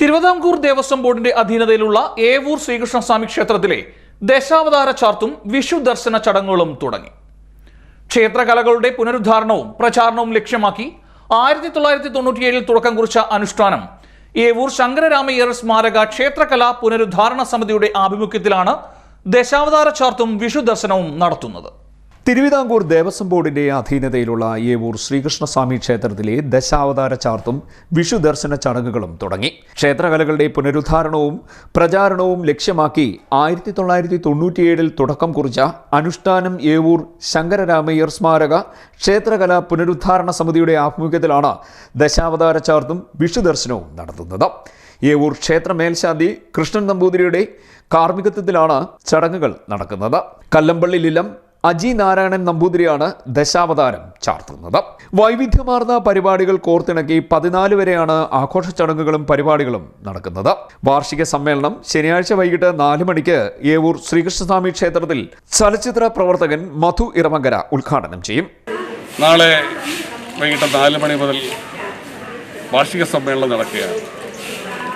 തിരുവിതാംകൂർ ദേവസ്വം ബോർഡിന്റെ അധീനതയിലുള്ള ഏവൂർ ശ്രീകൃഷ്ണസ്വാമി ക്ഷേത്രത്തിലെ ദശാവതാര ചാർത്തും വിഷു ദർശന ചടങ്ങുകളും തുടങ്ങി. ക്ഷേത്രകലകളുടെ പുനരുദ്ധാരണവും പ്രചാരണവും ലക്ഷ്യമാക്കി ആയിരത്തി തൊള്ളായിരത്തി തൊണ്ണൂറ്റിയേഴിൽ തുടക്കം കുറിച്ച അനുഷ്ഠാനം ഏവൂർ ശങ്കരരാമയ്യർ സ്മാരക ക്ഷേത്രകലാ പുനരുദ്ധാരണ സമിതിയുടെ ആഭിമുഖ്യത്തിലാണ് ദശാവതാര ചാർത്തും വിഷു ദർശനവും നടത്തുന്നത്. തിരുവിതാംകൂർ ദേവസ്വം ബോർഡിന്റെ അധീനതയിലുള്ള ഏവൂർ ശ്രീകൃഷ്ണസ്വാമി ക്ഷേത്രത്തിലെ ദശാവതാര ചാർത്തും വിഷു ദർശന ചടങ്ങുകളും തുടങ്ങി. ക്ഷേത്രകലകളുടെ പുനരുദ്ധാരണവും പ്രചാരണവും ലക്ഷ്യമാക്കി ആയിരത്തി തൊള്ളായിരത്തി തൊണ്ണൂറ്റിയേഴിൽ തുടക്കം കുറിച്ച അനുഷ്ഠാനം ഏവൂർ ശങ്കരരാമയ്യർ സ്മാരക ക്ഷേത്രകല പുനരുദ്ധാരണ സമിതിയുടെ ആഭിമുഖ്യത്തിലാണ് ദശാവതാര ചാർത്തും വിഷു ദർശനവും നടത്തുന്നത്. ഏവൂർ ക്ഷേത്ര മേൽശാന്തി കൃഷ്ണൻ നമ്പൂതിരിയുടെ കാർമ്മികത്വത്തിലാണ് ചടങ്ങുകൾ നടക്കുന്നത്. കല്ലമ്പള്ളി ലിലം അജി നാരായണൻ നമ്പൂതിരിയാണ് ദശാവതാരം ചാർത്തുന്നത്. വൈവിധ്യമാർന്ന പരിപാടികൾ കോർത്തിണക്കി പതിനാല് വരെയാണ് ആഘോഷ ചടങ്ങുകളും പരിപാടികളും നടക്കുന്നത്. വാർഷിക സമ്മേളനം ശനിയാഴ്ച വൈകിട്ട് നാല് മണിക്ക് ഏവൂർ ശ്രീകൃഷ്ണസ്വാമി ക്ഷേത്രത്തിൽ ചലച്ചിത്ര പ്രവർത്തകൻ മധു ഇറമങ്കര ഉദ്ഘാടനം ചെയ്യും. നാളെ വൈകിട്ട് നാല് മണി മുതൽ വാർഷിക സമ്മേളനം നടക്കുകയാണ്.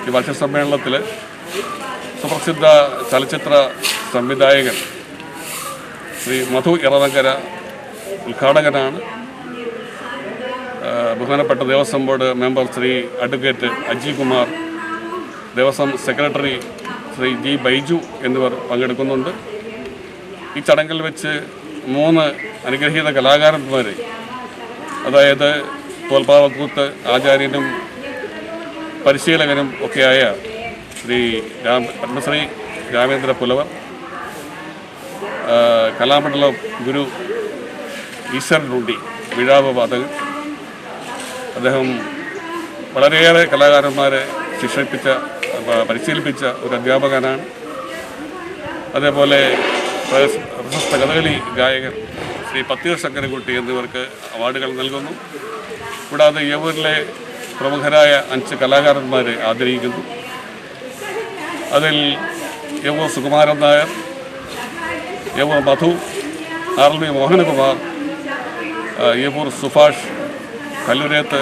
ഈ വാർഷിക സമ്മേളനത്തിൽ സുപ്രസിദ്ധ ചലച്ചിത്ര സംവിധായകൻ ശ്രീ മധു ഇറവങ്കര ഉദ്ഘാടകനാണ്. ബഹുമാനപ്പെട്ട Devaswom board member Shri advocate Aji Kumar Devaswom secretary Shri G Baiju എന്നിവർ പങ്കെടുക്കുന്നുണ്ട്. ഈ ചടങ്ങിൽ വെച്ച് മൂന്ന് അനുഗ്രഹീത കലാകാരന്മാർ അതായത് തോൽപ്പാവക്കൂത്ത് ആചാര്യനും പരിശീലകനും ഒക്കെയായ ശ്രീ രാം പത്മശ്രീ രാമേന്ദ്ര പുലവർ കലാമണ്ഡലം ഗുരു ഈശ്വരൻ റുണ്ടി വിഴാവ് വാതകൻ. അദ്ദേഹം വളരെയേറെ കലാകാരന്മാരെ ശിക്ഷിപ്പിച്ച പരിശീലിപ്പിച്ച ഒരു അധ്യാപകനാണ്. അതേപോലെ പ്രശസ്- പ്രശസ്ത കഥകളി ഗായകൻ ശ്രീ പത്തീർ ശങ്കരൻകുട്ടി എന്നിവർക്ക് അവാർഡുകൾ നൽകുന്നു. കൂടാതെ യവൂരിലെ പ്രമുഖരായ അഞ്ച് കലാകാരന്മാരെ ആദരിക്കുന്നു. അതിൽ യവൂർ സുകുമാരൻ നായർ യവൂർ മധു ആർ വി മോഹനകുമാർ സുഭാഷ് കല്ലുരേത്ത്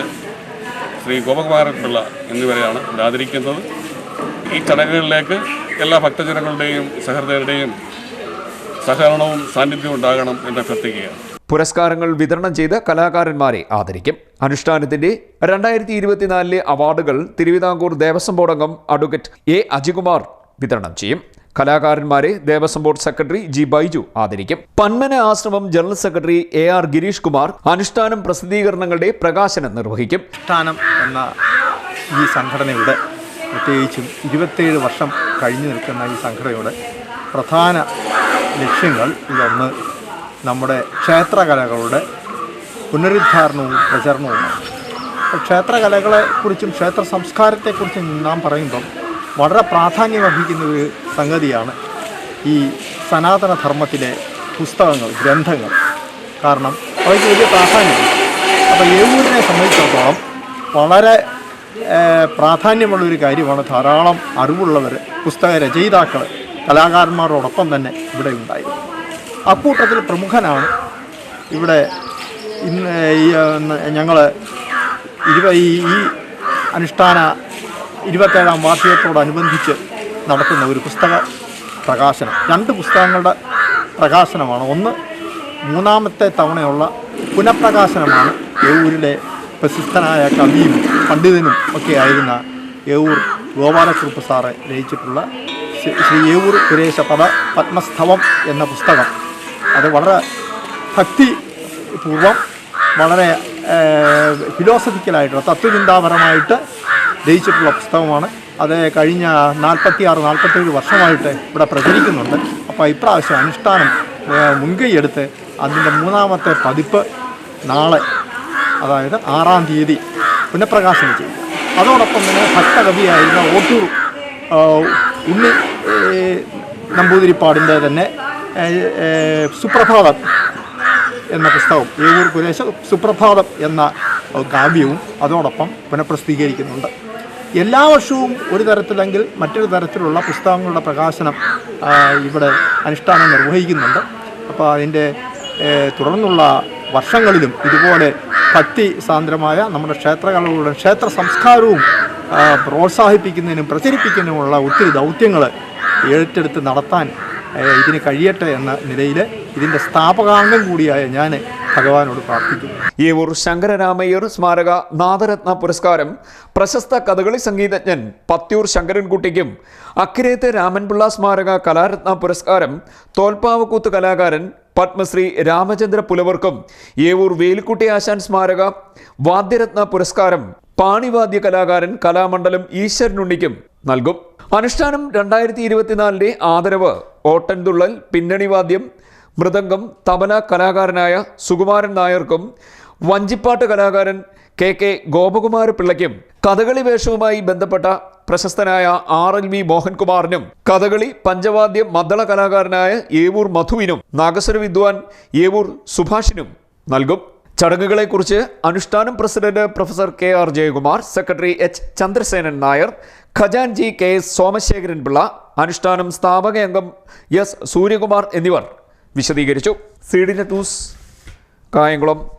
ശ്രീ ഗോപകുമാരൻ പിള്ള എന്നിവരെയാണ് ഇവിടെ ആദരിക്കുന്നത്. ഈ ചടങ്ങുകളിലേക്ക് എല്ലാ ഭക്തജനങ്ങളുടെയും സഹൃദയരുടെയും സഹകരണവും സാന്നിധ്യവും ഉണ്ടാകണം എന്ന് അഭ്യർത്ഥിക്കുകയാണ്. പുരസ്കാരങ്ങൾ വിതരണം ചെയ്ത് കലാകാരന്മാരെ ആദരിക്കും. അനുഷ്ഠാനത്തിന്റെ രണ്ടായിരത്തി ഇരുപത്തിനാലിലെ അവാർഡുകൾ Travancore Devaswom board advocate A Ajikumar വിതരണം ചെയ്യും. കലാകാരന്മാരെ Devaswom board secretary G Baiju ആദരിക്കും. Panmana Ashram general secretary A R Girish Kumar Anushtanam പ്രസിദ്ധീകരണങ്ങളുടെ പ്രകാശനം നിർവഹിക്കും. അനുഷ്ഠാനം എന്ന ഈ സംഘടനയുടെ പ്രത്യേകിച്ചും ഇരുപത്തേഴ് വർഷം കഴിഞ്ഞു നിൽക്കുന്ന ഈ സംഘടനയുടെ പ്രധാന ലക്ഷ്യങ്ങൾ ഇതൊന്ന് നമ്മുടെ ക്ഷേത്രകലകളുടെ പുനരുദ്ധാരണവും പ്രചരണവുമാണ്. അപ്പോൾ ക്ഷേത്രകലകളെക്കുറിച്ചും ക്ഷേത്ര സംസ്കാരത്തെക്കുറിച്ചും നാം പറയുമ്പം വളരെ പ്രാധാന്യം വഹിക്കുന്ന ഒരു സംഗതിയാണ് ഈ സനാതന ധർമ്മത്തിലെ പുസ്തകങ്ങൾ ഗ്രന്ഥങ്ങൾ. കാരണം അവയ്ക്ക് വലിയ പ്രാധാന്യമുണ്ട്. അപ്പോൾ ഏവൂരിനെ സംബന്ധിച്ചിടത്തോളം വളരെ പ്രാധാന്യമുള്ളൊരു കാര്യമാണ് ധാരാളം അറിവുള്ളവർ പുസ്തക രചയിതാക്കൾ കലാകാരന്മാരോടൊപ്പം തന്നെ ഇവിടെ ഉണ്ടായിരുന്നു അക്കൂട്ടത്തിൽ പ്രമുഖനാണ് ഇവിടെ ഇന്ന് ഞങ്ങൾ ഇരുപ ഈ അനുഷ്ഠാന ഇരുപത്തേഴാം വാർഷികത്തോടനുബന്ധിച്ച് നടത്തുന്ന ഒരു പുസ്തക പ്രകാശനം. രണ്ട് പുസ്തകങ്ങളുടെ പ്രകാശനമാണ്. ഒന്ന് മൂന്നാമത്തെ തവണയുള്ള പുനഃപ്രകാശനമാണ് ഏവൂരിലെ പ്രസിദ്ധനായ കവിയും പണ്ഡിതനും ഒക്കെ ആയിരുന്ന ഏവൂർ ഗോപാലകൃപ്പ് സാറെ രചിച്ചിട്ടുള്ള ശ്രീ ഏവൂർ സുരേശ പദ പത്മസ്തവം എന്ന പുസ്തകം. അത് വളരെ ഭക്തി പൂർവം വളരെ ഫിലോസഫിക്കലായിട്ടുള്ള തത്വചിന്താപരമായിട്ട് രചിച്ചിട്ടുള്ള പുസ്തകമാണ്. അത് കഴിഞ്ഞ നാൽപ്പത്തി ആറ് നാൽപ്പത്തേഴ് വർഷമായിട്ട് ഇവിടെ പ്രചരിക്കുന്നുണ്ട്. അപ്പോൾ ഇപ്രാവശ്യം അനുഷ്ഠാനം മുൻകൈയെടുത്ത് അതിന്റെ മൂന്നാമത്തെ പതിപ്പ് നാളെ അതായത് ആറാം തീയതി പുനഃപ്രകാശനം ചെയ്യും. അതോടൊപ്പം തന്നെ ഭക്തകവിയായിരുന്ന ഓട്ടൂർ ഉണ്ണി നമ്പൂതിരിപ്പാടിന്റെ തന്നെ സുപ്രഭാതം എന്ന പുസ്തകം ഏവൂർ കുരേശ സുപ്രഭാതം എന്ന കാവ്യവും അതോടൊപ്പം പുനഃപ്രസിദ്ധീകരിക്കുന്നുണ്ട്. എല്ലാ വർഷവും ഒരു തരത്തിലെങ്കിൽ മറ്റൊരു തരത്തിലുള്ള പുസ്തകങ്ങളുടെ പ്രകാശനം ഇവിടെ അനുഷ്ഠാനം നിർവഹിക്കുന്നുണ്ട്. അപ്പോൾ അതിന്റെ തുടർന്നുള്ള വർഷങ്ങളിലും ഇതുപോലെ ഭക്തി സാന്ദ്രമായ നമ്മുടെ ക്ഷേത്രകലകളുടെ ക്ഷേത്ര സംസ്കാരവും പ്രോത്സാഹിപ്പിക്കുന്നതിനും പ്രചരിപ്പിക്കുന്നതിനുമുള്ള ഒത്തിരി ദൗത്യങ്ങൾ ഏറ്റെടുത്ത് നടത്താൻ ഇതിന് കഴിയട്ടെ എന്ന നിലയിൽ ഇതിന്റെ സ്ഥാപകാംഗം കൂടിയായ ഞാൻ ഭഗവാനോട് പ്രാർത്ഥിക്കുന്നു. ഏവൂർ ശങ്കരരാമയ്യർ സ്മാരക നാദരത്ന പുരസ്കാരം പ്രശസ്ത കഥകളി സംഗീതജ്ഞൻ പത്യൂർ ശങ്കരൻകുട്ടിക്കും അക്കിരേത്ത് രാമൻപിള്ള സ്മാരക കലാരത്ന പുരസ്കാരം തോൽപ്പാവക്കൂത്ത് കലാകാരൻ പത്മശ്രീ രാമചന്ദ്ര പുലവർക്കും ഏവൂർ വേലിക്കുട്ടി ആശാൻ സ്മാരക വാദ്യരത്ന പുരസ്കാരം പാണിവാദ്യ കലാകാരൻ കലാമണ്ഡലം ഈശ്വരനുണ്ണിക്കും നൽകും. അനുഷ്ഠാനം രണ്ടായിരത്തി ഇരുപത്തിനാലിന്റെ ആദരവ് ഓട്ടൻതുള്ളൽ പിന്നണിവാദ്യം മൃദംഗം തബല കലാകാരനായ സുകുമാരൻ നായർക്കും വഞ്ചിപ്പാട്ട് കലാകാരൻ കെ കെ ഗോപകുമാര പിള്ളയ്ക്കും കഥകളി വേഷവുമായി ബന്ധപ്പെട്ട പ്രശസ്തനായ ആർ എൽ വി മോഹൻകുമാറിനും കഥകളി പഞ്ചവാദ്യ മദ്ദള കലാകാരനായ ഏവൂർ മധുവിനും നാഗസ്വര വിദ്വാൻ ഏവൂർ സുഭാഷിനും നൽകും. ചടങ്ങുകളെക്കുറിച്ച് Anushtanam president professor K R Jayakumar secretary H Chandrasenan Nair ഖജാൻജി K S Somasekharan Pillai Anushtanam സ്ഥാപക അംഗം എസ് സൂര്യകുമാർ എന്നിവർ വിശദീകരിച്ചു. C D news Kayamkulam.